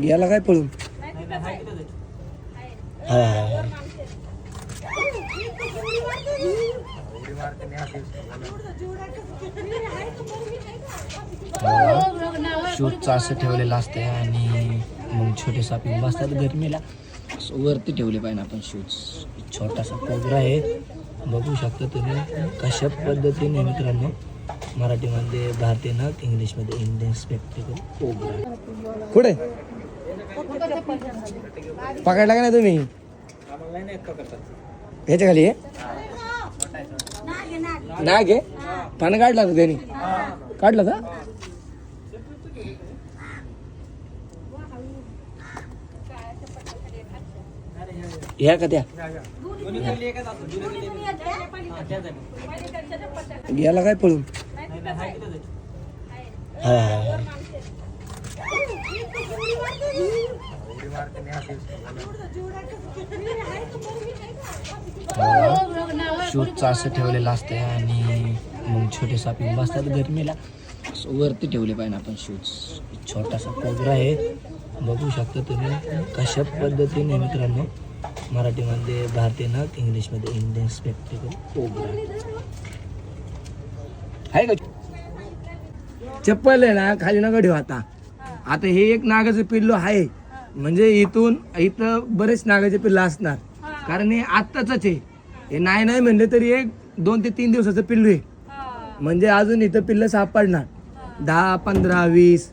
गेला काय पळून? हाय. शूटचं असं ठेवलेलं असते आणि मग छोटे सापी बसतात गरमीला. वरती ठेवले पाहिजे आपण शूज छोटासा कोबरा आहे. बघू शकता तुम्ही कशा पद्धतीने मित्रांनो मराठीमध्ये भारतीय नाग इंग्लिशमध्ये इंडियन स्पेक्टिकल कोबरा कुठे? पकडला का नाही तुम्ही? ह्याच्या खाली आहे नाग आहे पानं काढला का त्यांनी. काढला का ह्या का त्या? गेला काय पळून? हा. हाय, असं ठेवलेलं असते आणि मग छोटेसा पिंब असतात गरमीला. असं वरती ठेवले पाहिजे आपण शूज. छोटासा कोबरा आहे. बघू शकता तुम्ही कशा पद्धतीने मित्रांनो मराठीमध्ये भारतीय नाग इंग्लिशमध्ये इंडियन स्पेक्टिकल कोबरा आहे का? चप्पल आहे ना खाली नका ठेवा आता. आता हे एक नागाचं पिल्लू आहे. म्हणजे इथून इथं बरेच नागाचे पिल्लं असणार. कारण हे आत्ताच आहे. हे नाही नाही म्हणले तरी एक दोन ते तीन दिवसाचं पिल्लू आहे. म्हणजे अजून इथं पिल्लं सापडणार. दहा पंधरा वीस.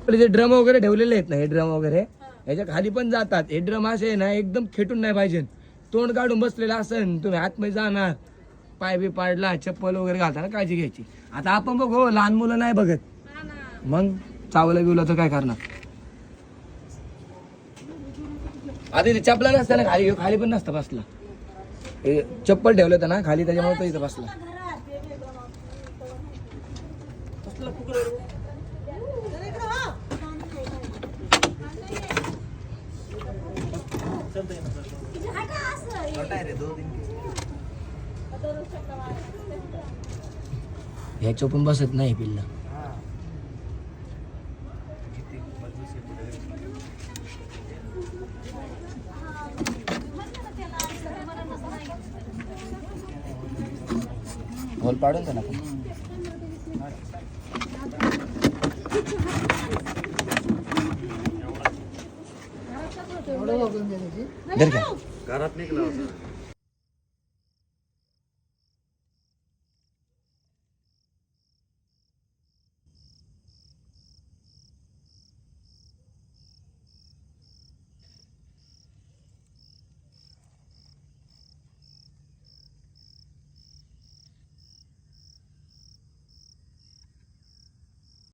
आपले जे ड्रम वगैरे ठेवलेले आहेत ना हे ड्रम वगैरे. ह्याच्या खाली पण जातात. हे ड्रम असे आहे ना एकदम खेटून नाही पाहिजे. तोंड काढून बसलेलं असेल तुम्ही आतमध्ये जाणार. पाय बी पाडला चप्पल वगैरे घालताना काळजी घ्यायची. आता आपण बघू हो, लहान मुलं नाही बघत. मग? चावलं बिवलं तर काय करणार? आधी ते चपला नसतं ना खाली खाली पण नसतं बसला. हे चप्पल ठेवलं होतं ना खाली त्याच्यामुळे तो इथं बसला. ह्याच्या पण बसत नाही पिल्ला. होल पाडून त्याला पण धर घ्या.